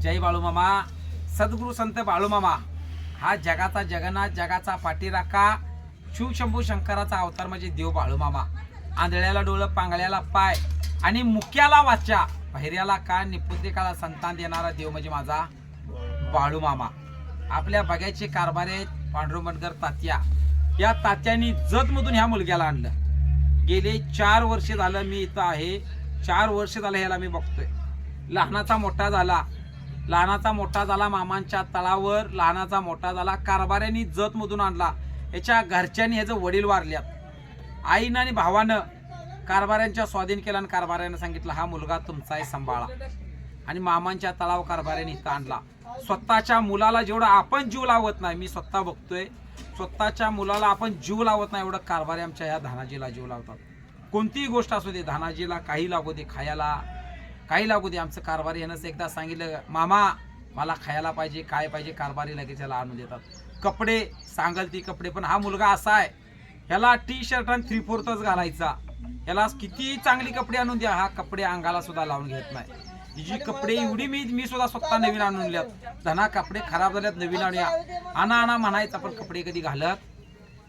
जय बाळूमामा सद्गुरू संत बाळूमामा हा जगाचा जगन्नाथ जगाचा पाठीराखा. शिवशंभू शंकराचा अवतार म्हणजे देव बाळूमामा आंधळ्याला डोळं पांगळ्याला पाय आणि मुक्याला वाचा. भैर्याला का निपुत्रिकाला संतान देणारा देव म्हणजे माझा बाळूमामा आपल्या बघ्याचे कारभार आहेत पांडुरंगकर तात्या. या तात्यांनी जतमधून ह्या मुलग्याला आणलं. गेले चार वर्ष झालं मी इथं आहे. चार वर्ष झालं ह्याला मी बघतोय. लहानाचा मोठा झाला. लहानाचा मोठा झाला मामांच्या तळावर लहानाचा मोठा झाला कारभाऱ्यांनी जतमधून आणला. याच्या घरच्यांनी ह्याचं वडील वारल्यात आईनं आणि भावानं कारभाऱ्यांच्या स्वाधीन केला आणि कारभाऱ्यानं सांगितलं हा मुलगा तुमचा आहे सांभाळा. आणि मामांच्या तळाव कारभाऱ्याने इथं आणला. स्वतःच्या मुलाला जेवढं आपण जीव लावत नाही मी स्वतः बघतोय स्वतःच्या मुलाला आपण जीव लावत नाही एवढं कारभारी आमच्या ह्या धानाजीला जीव लावतात. कोणतीही गोष्ट असू दे धानाजीला काही लागू दे खायला काही लागू दे आमचं कारभारी यानंच एकदा सांगितलं. मामा मला खायला पाहिजे काय पाहिजे कारभारी लगेच याला आणून देतात. कपडे सांगल ती कपडे पण हा मुलगा असा आहे ह्याला टी शर्ट आणि थ्री फोर्थच घालायचा. याला किती चांगली कपडे आणून द्या हा कपडे अंगाला सुद्धा लावून घेत नाही. जी कपडे एवढी मी मी सुद्धा स्वतः नवीन आणून दिल्यात. धना कपडे खराब झाल्यात नवीन आणूया. आणा आणा म्हणायचा पण कपडे कधी घालत?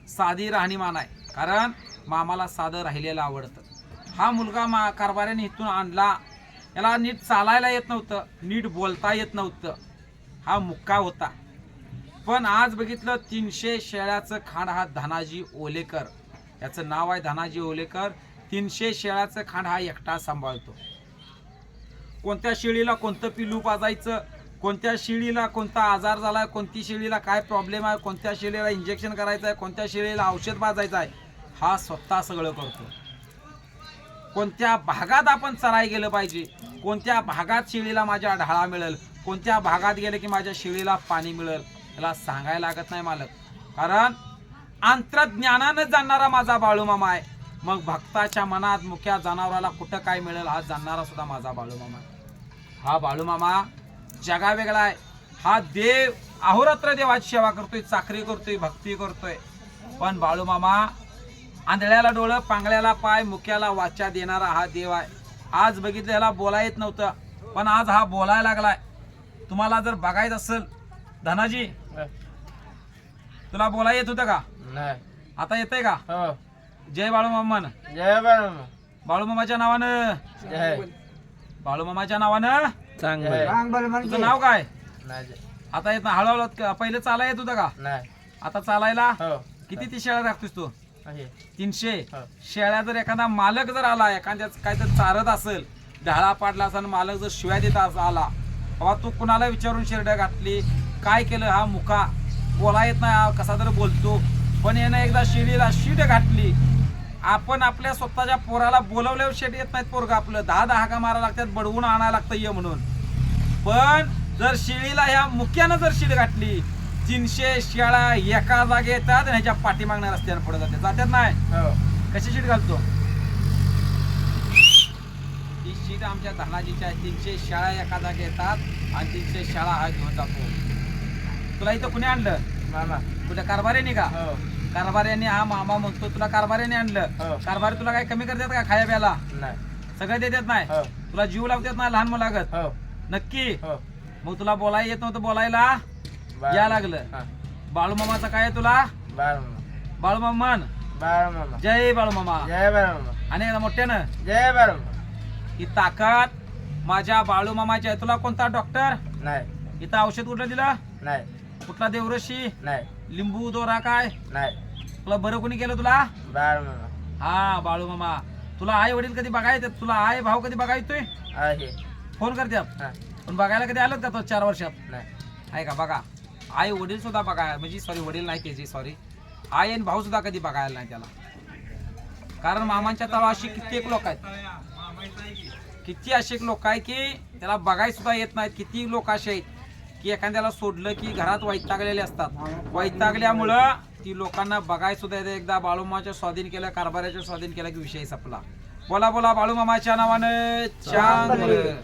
साधी राहणीमान आहे कारण मामाला साधं राहिलेलं आवडतं. हा मुलगा मा कारभाऱ्याने इथून आणला. याला नीट चालायला येत नव्हतं नीट बोलता येत नव्हतं. हा मुक्का होता. पण आज बघितलं तीनशे शेळ्याचं खांड हा धनाजी ओलेकर. याचं नाव आहे धनाजी ओलेकर. तीनशे शेळ्याचं खांड हा एकटा सांभाळतो. कोणत्या शेळीला कोणतं पिलू पाजायचं कोणत्या शेळीला कोणता आजार झाला आहे कोणती शेळीला काय प्रॉब्लेम आहे कोणत्या शेळीला इंजेक्शन करायचं आहे कोणत्या शेळीला औषध पाजायचं आहे हा स्वतः सगळं करतो. कोणत्या भागात आपण चराय गेलं पाहिजे कोणत्या भागात शेळीला माझ्या ढाळा मिळेल? कोणत्या भागात गेलं की माझ्या शेळीला पाणी मिळेल? याला सांगायला लागत नाही मालक. कारण अंतरज्ञानानं जाणणारा माझा बाळूमामा आहे. मग भक्ताच्या मनात मुख्या जनावराला कुठं काय मिळेल हा जाणणारा सुद्धा माझा बाळूमामा आहे. हा बाळूमामा जगा वेगळा आहे. हा देव अहोरात्र देवाची सेवा करतोय चाकरी करतोय भक्ती करतोय. पण बाळूमामा आंधळ्याला डोळं पांगळ्याला पाय मुख्याला वाचा देणारा हा देव आहे. आज बघितलं याला बोला येत नव्हतं. पण आज हा बोलायला लागलाय. तुम्हाला जर बघायचं असेल धनाजी तुला बोला येत होतं का? नाही. आता येतंय का? हो. जय बाळूमामान. जय बाळूमा बाळूमामाच्या नावानं. जय. बाळूमामाच्या नावानं. जय. तुझं नाव काय? नाही आता येत ना हळूहळू पहिले चालाय येत होतं का? नाही. आता चालायला? हो. किती ती शेळ्या राखतोस तू. तीनशे. शेळ्या जर एखादा मालक जर आला एखाद्याच काय तर चारत असेल ढाळा पाडला असेल आणि मालक जर शिव्या देत आला बाबा तू कुणाला विचारून शेरड्या घातली? काय केलं? हा मुका. बोला येत नाही हा कसा तर बोलतो. पण यानं एकदा शिडीला शीट घातली. आपण आपल्या स्वतःच्या पोराला बोलवल्यावर शेट येत नाहीत पोरगा आपलं. दहा दहा का मारा लागतात बडवून आणायला लागतं ये म्हणून. पण जर शिळीला ह्या मुक्यानं जर शिड घातली तीनशे शेळ्या एका जागे येतात आणि ह्याच्या पाठीमागण्या रस्त्याने पुढे जाते जात्यात नाही? हो. कशी शीट घालतो? ही शीट आमच्या धनाजीच्या आहे. तीनशे शाळा एका जागे येतात आणि तीनशे शाळा हा घेऊन जातो. तुला इथं कुणी आणलं? तुझ्या कारभाऱ्याने का? हो. कारभाऱ्याने हा मामा म्हणतो तुला कारभाऱ्याने आणलं. हो. कारभारी तुला काय कमी करतात का खाया प्याला नाही. सगळं देतात नाही? हो. तुला जीव लावतात ना लहान मुलागत? नक्की? मग तुला बोलायला येत नव्हतं बोलायला? बाळ- या लागलं. हा. बाळूमामाचं काय आहे तुला? बाळूमामा. बाळूमामान बाळूमामा. जय बाळूमामा. जय बाळूमामा. आणि एकदा मोठ्यानं. जय बाळूमामा. ही ताकद माझ्या बाळूमामाची आहे. तुला कोणता डॉक्टर? नाही. इथं औषध कुठलं दिलं? नाही. कुठला देवरशी नाही. लिंबू दोरा काय? नाही. तुला बरं कोणी केलं तुला? बाळूमामा. हा बाळूमामा. तुला आई वडील कधी बघायचे? तुला आई भाऊ कधी बघायतोय आहे. फोन करतात हा. पण बघायला कधी आलं का तो चार वर्षात? नाही. आहे का? बघा. आई वडील सुद्धा बघायला म्हणजे सॉरी वडील नाही त्याची सॉरी आई आणि भाऊ सुद्धा कधी बघायला नाही त्याला. कारण मामांच्या तळा अशी कित्येक लोक आहेत. किती असे लोक आहे की त्याला बघाय सुद्धा येत नाहीत. किती लोक असे आहेत की एखाद्याला सोडलं की घरात वैतागलेले असतात. वैतागल्यामुळं ती लोकांना बघाय सुद्धा येते. एकदा बाळूमाच्या स्वाधीन केलं कारभाराच्या स्वाधीन केलं की विषय संपला. बोला बोला बाळूमामाच्या नावानं चांगलं.